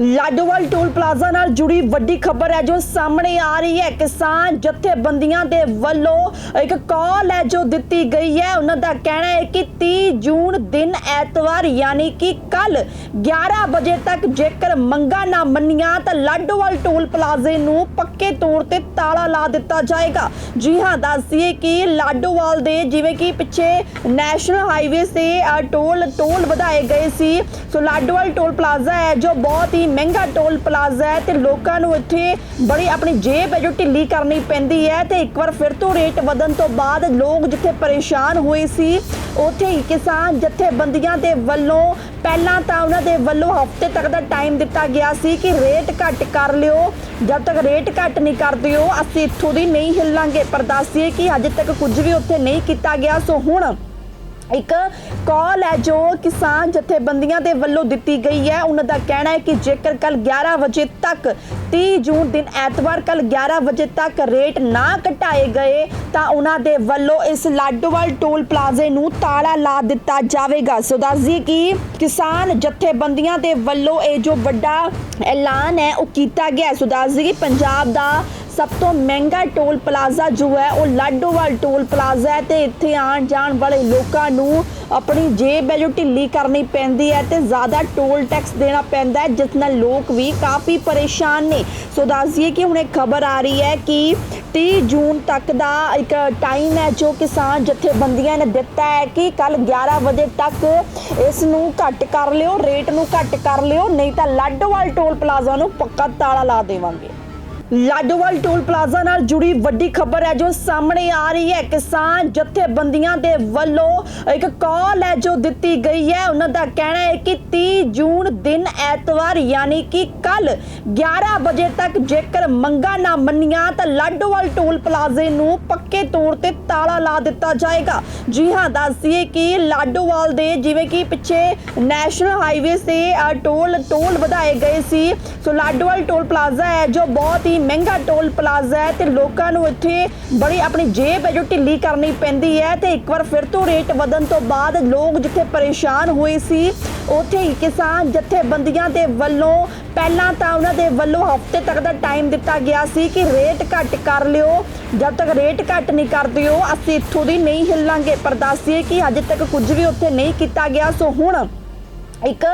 Ladowal toll plaza ਨਾਲ ਜੁੜੀ ਵੱਡੀ ਖਬਰ ਹੈ ਜੋ ਸਾਹਮਣੇ ਆ ਰਹੀ ਹੈ। ਕਿਸਾਨ ਜਥੇਬੰਦੀਆਂ ਦੇ ਵੱਲੋਂ ਇੱਕ ਕਾਲ ਹੈ ਜੋ ਦਿੱਤੀ ਗਈ ਹੈ। ਉਹਨਾਂ ਦਾ ਕਹਿਣਾ ਹੈ ਕਿ 30 ਜੂਨ ਦਿਨ ਐਤਵਾਰ, ਯਾਨੀ ਕਿ ਕੱਲ 11 ਵਜੇ ਤੱਕ ਜੇਕਰ ਮੰਗਾਂ ਨਾ ਮੰਨੀਆਂ ਤਾਂ ਲਾਡੋਵਾਲ ਟੋਲ ਪਲਾਜ਼ੇ ਨੂੰ ਪੱਕੇ ਤੌਰ ਤੇ ਤਾਲਾ ਲਾ ਦਿੱਤਾ ਜਾਏਗਾ। ਜੀ ਹਾਂ ਦੱਸੀਏ ਕਿ ਲਾਡੋਵਾਲ ਦੇ ਜਿਵੇਂ ਕਿ ਪਿੱਛੇ ਨੈਸ਼ਨਲ ਹਾਈਵੇ ਤੇ ਟੋਲ ਟੋਲ ਵਧਾਏ ਗਏ ਸੀ। ਸੋ ਲਾਡੋਵਾਲ ਟੋਲ ਪਲਾਜ਼ਾ ਹੈ ਜੋ ਬਹੁਤ ਹੀ ਮਹਿੰਗਾ ਟੋਲ ਪਲਾਜ਼ਾ ਹੈ ਤੇ ਲੋਕਾਂ ਨੂੰ ਇੱਥੇ ਬੜੀ ਆਪਣੀ ਜੇਬ ਹੈ ਜੋ ਢਿੱਲੀ ਕਰਨੀ ਪੈਂਦੀ ਹੈ ਤੇ ਇੱਕ ਵਾਰ ਫਿਰ ਤੋਂ ਰੇਟ ਵਧਣ ਤੋਂ ਬਾਅਦ ਲੋਕ ਜਿੱਥੇ ਪਰੇਸ਼ਾਨ ਹੋਏ ਸੀ, ਉੱਥੇ ਹੀ ਕਿਸਾਨ ਜਥੇਬੰਦੀਆਂ ਦੇ ਵੱਲੋਂ, ਪਹਿਲਾਂ ਤਾਂ ਉਹਨਾਂ ਦੇ ਵੱਲੋਂ ਹਫ਼ਤੇ ਤੱਕ ਦਾ ਟਾਈਮ ਦਿੱਤਾ ਗਿਆ ਸੀ ਕਿ ਰੇਟ ਘੱਟ ਕਰ ਲਿਓ, ਜਦ ਤੱਕ ਰੇਟ ਘੱਟ ਨਹੀਂ ਕਰਦੇ ਹੋ, ਅਸੀਂ ਇੱਥੋਂ ਦੀ ਨਹੀਂ ਹਿੱਲਾਂਗੇ। ਪਰ ਦੱਸੀਏ ਕਿ ਅਜੇ ਤੱਕ ਕੁਝ ਵੀ ਉੱਥੇ ਨਹੀਂ ਕੀਤਾ ਗਿਆ, ਸੋ ਹੁਣ ਇੱਕ ਕਾਲ ਹੈ ਜੋ ਕਿਸਾਨ ਜਥੇਬੰਦੀਆਂ ਦੇ ਵੱਲੋਂ ਦਿੱਤੀ ਗਈ ਹੈ ਉਹਨਾਂ ਦਾ ਕਹਿਣਾ ਹੈ ਕਿ ਜੇਕਰ ਕੱਲ 11 ਵਜੇ ਤੱਕ 30 ਜੂਨ ਦਿਨ ਐਤਵਾਰ ਕੱਲ 11 ਵਜੇ ਤੱਕ ਰੇਟ ਨਾ ਘਟਾਏ ਗਏ, ਤਾਂ ਉਹਨਾਂ ਦੇ ਵੱਲੋਂ ਇਸ ਲਾਡੋਵਾਲ ਟੋਲ ਪਲਾਜ਼ੇ ਨੂੰ ਤਾਲਾ ਲਾ ਦਿੱਤਾ ਜਾਵੇਗਾ ਸੋ ਦੱਸਦੀਏ ਕਿ ਕਿਸਾਨ ਜਥੇਬੰਦੀਆਂ ਦੇ ਵੱਲੋਂ ਇਹ ਜੋ ਵੱਡਾ ਐਲਾਨ ਹੈ, ਉਹ ਕੀਤਾ ਗਿਆ ਹੈ। ਸੋ ਦੱਸਦੀਏ ਕਿ ਪੰਜਾਬ ਦਾ ਸਭ ਤੋਂ ਮਹਿੰਗਾ ਟੋਲ ਪਲਾਜ਼ਾ ਜੋ ਹੈ, ਉਹ ਲਾਡੋਵਾਲ ਟੋਲ ਪਲਾਜ਼ਾ ਹੈ ਤੇ ਇੱਥੇ ਆਉਣ ਜਾਣ ਵਾਲੇ ਲੋਕਾਂ ਨੂੰ ਆਪਣੀ ਜੇਬ ਹੈ ਜੋ ਢਿੱਲੀ ਕਰਨੀ ਪੈਂਦੀ ਹੈ ਤੇ ਜ਼ਿਆਦਾ ਟੋਲ ਟੈਕਸ ਦੇਣਾ ਪੈਂਦਾ ਹੈ, ਜਿਸ ਨਾਲ ਲੋਕ ਵੀ ਕਾਫੀ ਪਰੇਸ਼ਾਨ ਨੇ। ਸੋ ਦੱਸਦੀਏ ਕਿ ਹੁਣ ਇੱਕ ਖਬਰ ਆ ਰਹੀ ਹੈ ਕਿ 30 ਜੂਨ ਤੱਕ ਦਾ ਇੱਕ ਟਾਈਮ ਹੈ ਜੋ ਕਿਸਾਨ ਜਥੇਬੰਦੀਆਂ ਨੇ ਦਿੱਤਾ ਹੈ ਕਿ ਕੱਲ 11 ਵਜੇ ਤੱਕ ਇਸ ਨੂੰ ਘੱਟ ਕਰ ਲਿਓ, ਰੇਟ ਨੂੰ ਘੱਟ ਕਰ ਲਿਓ, ਨਹੀਂ ਤਾਂ ਲਾਡੋਵਾਲ ਟੋਲ ਪਲਾਜ਼ਾ ਨੂੰ ਪੱਕਾ ਤਾਲਾ ਲਾ ਦੇਵਾਂਗੇ। ਲਾਡੋਵਾਲ ਟੋਲ ਪਲਾਜ਼ਾ ਨਾਲ ਜੁੜੀ ਵੱਡੀ ਖਬਰ ਹੈ ਜੋ ਸਾਹਮਣੇ ਆ ਰਹੀ ਹੈ। ਕਿਸਾਨ ਜਥੇਬੰਦੀਆਂ ਦੇ ਵੱਲੋਂ ਇੱਕ ਕਾਲ ਹੈ ਜੋ ਦਿੱਤੀ ਗਈ ਹੈ। ਉਹਨਾਂ ਦਾ ਕਹਿਣਾ ਹੈ ਕਿ 30 ਜੂਨ ਦਿਨ ਐਤਵਾਰ, ਯਾਨੀ ਕਿ ਕੱਲ 11 ਵਜੇ ਤੱਕ ਜੇਕਰ ਮੰਗਾਂ ਨਾ ਮੰਨੀਆਂ, ਤਾਂ ਲਾਡੋਵਾਲ ਟੋਲ ਪਲਾਜ਼ੇ ਨੂੰ ਪੱਕੇ ਤੌਰ ਤੇ ਤਾਲਾ ਲਾ ਦਿੱਤਾ ਜਾਏਗਾ। ਜੀ ਹਾਂ ਦੱਸੀਏ ਕਿ ਲਾਡੋਵਾਲ ਦੇ ਜਿਵੇਂ ਕਿ ਪਿੱਛੇ ਨੈਸ਼ਨਲ ਹਾਈਵੇ ਤੇ ਟੋਲ ਟੋਲ ਵਧਾਏ ਗਏ ਸੀ। ਸੋ ਲਾਡੋਵਾਲ ਟੋਲ ਪਲਾਜ਼ਾ ਹੈ, ਜੋ ਬਹੁਤ ਹੀ ਮਹਿੰਗਾ ਟੋਲ ਪਲਾਜ਼ਾ ਹੈ ਤੇ ਲੋਕਾਂ ਨੂੰ ਇੱਥੇ ਬੜੀ ਆਪਣੀ ਜੇਬ ਹੈ ਜੋ ਢਿੱਲੀ ਕਰਨੀ ਪੈਂਦੀ ਹੈ ਤੇ ਇੱਕ ਵਾਰ ਫਿਰ ਤੋਂ ਰੇਟ ਵਧਣ ਤੋਂ ਬਾਅਦ ਲੋਕ ਜਿੱਥੇ ਪਰੇਸ਼ਾਨ ਹੋਏ ਸੀ, ਉੱਥੇ ਹੀ ਕਿਸਾਨ ਜਥੇਬੰਦੀਆਂ ਦੇ ਵੱਲੋਂ ਪਹਿਲਾਂ ਤਾਂ ਉਹਨਾਂ ਦੇ ਵੱਲੋਂ ਹਫ਼ਤੇ ਤੱਕ ਦਾ ਟਾਈਮ ਦਿੱਤਾ ਗਿਆ ਸੀ ਕਿ ਰੇਟ ਘੱਟ ਕਰ ਲਿਓ, ਜਦ ਤੱਕ ਰੇਟ ਘੱਟ ਨਹੀਂ ਕਰਦੇ ਹੋ, ਅਸੀਂ ਇੱਥੋਂ ਦੀ ਨਹੀਂ ਹਿੱਲਾਂਗੇ। ਪਰ ਦੱਸੀਏ ਕਿ ਅਜੇ ਤੱਕ ਕੁਝ ਵੀ ਉੱਥੇ ਨਹੀਂ ਕੀਤਾ ਗਿਆ, ਸੋ ਹੁਣ ਇੱਕ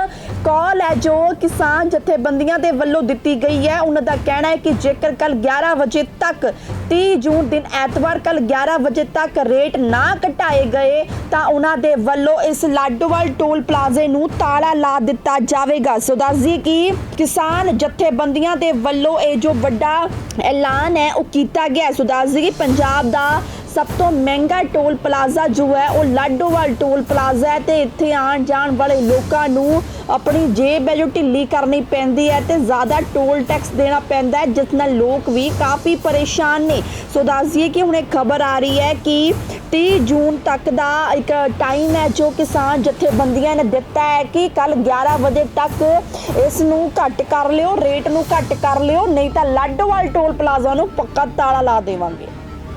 ਕਾਲ ਹੈ ਜੋ ਕਿਸਾਨ ਜਥੇਬੰਦੀਆਂ ਦੇ ਵੱਲੋਂ ਦਿੱਤੀ ਗਈ ਹੈ ਉਹਨਾਂ ਦਾ ਕਹਿਣਾ ਹੈ ਕਿ ਜੇਕਰ ਕੱਲ 11 ਵਜੇ ਤੱਕ 30 ਜੂਨ ਦਿਨ ਐਤਵਾਰ ਕੱਲ 11 ਵਜੇ ਤੱਕ ਰੇਟ ਨਾ ਘਟਾਏ ਗਏ, ਤਾਂ ਉਹਨਾਂ ਦੇ ਵੱਲੋਂ ਇਸ ਲਾਡੋਵਾਲ ਟੋਲ ਪਲਾਜ਼ੇ ਨੂੰ ਤਾਲਾ ਲਾ ਦਿੱਤਾ ਜਾਵੇਗਾ ਸੋ ਦੱਸਦੀਏ ਕਿ ਕਿਸਾਨ ਜਥੇਬੰਦੀਆਂ ਦੇ ਵੱਲੋਂ ਇਹ ਜੋ ਵੱਡਾ ਐਲਾਨ ਹੈ, ਉਹ ਕੀਤਾ ਗਿਆ ਹੈ। ਸੋ ਦੱਸਦੀਏ ਕਿ ਪੰਜਾਬ ਦਾ ਸਭ ਤੋਂ ਮਹਿੰਗਾ ਟੋਲ ਪਲਾਜ਼ਾ ਜੋ ਹੈ, ਉਹ ਲਾਡੋਵਾਲ ਟੋਲ ਪਲਾਜ਼ਾ ਹੈ ਤੇ ਇੱਥੇ ਆਉਣ ਜਾਣ ਵਾਲੇ ਲੋਕਾਂ ਨੂੰ ਆਪਣੀ ਜੇਬ ਹੈ ਜੋ ਢਿੱਲੀ ਕਰਨੀ ਪੈਂਦੀ ਹੈ ਤੇ ਜ਼ਿਆਦਾ ਟੋਲ ਟੈਕਸ ਦੇਣਾ ਪੈਂਦਾ ਹੈ, ਜਿਸ ਨਾਲ ਲੋਕ ਵੀ ਕਾਫੀ ਪਰੇਸ਼ਾਨ ਨੇ। ਸੋ ਦੱਸਦੀਏ ਕਿ ਹੁਣ ਇੱਕ ਖਬਰ ਆ ਰਹੀ ਹੈ ਕਿ 30 ਜੂਨ ਤੱਕ ਦਾ ਇੱਕ ਟਾਈਮ ਹੈ ਜੋ ਕਿਸਾਨ ਜਥੇਬੰਦੀਆਂ ਨੇ ਦਿੱਤਾ ਹੈ ਕਿ ਕੱਲ 11 ਵਜੇ ਤੱਕ ਇਸ ਨੂੰ ਘੱਟ ਕਰ ਲਿਓ, ਰੇਟ ਨੂੰ ਘੱਟ ਕਰ ਲਿਓ, ਨਹੀਂ ਤਾਂ ਲਾਡੋਵਾਲ ਟੋਲ ਪਲਾਜ਼ਾ ਨੂੰ ਪੱਕਾ ਤਾਲਾ ਲਾ ਦੇਵਾਂਗੇ।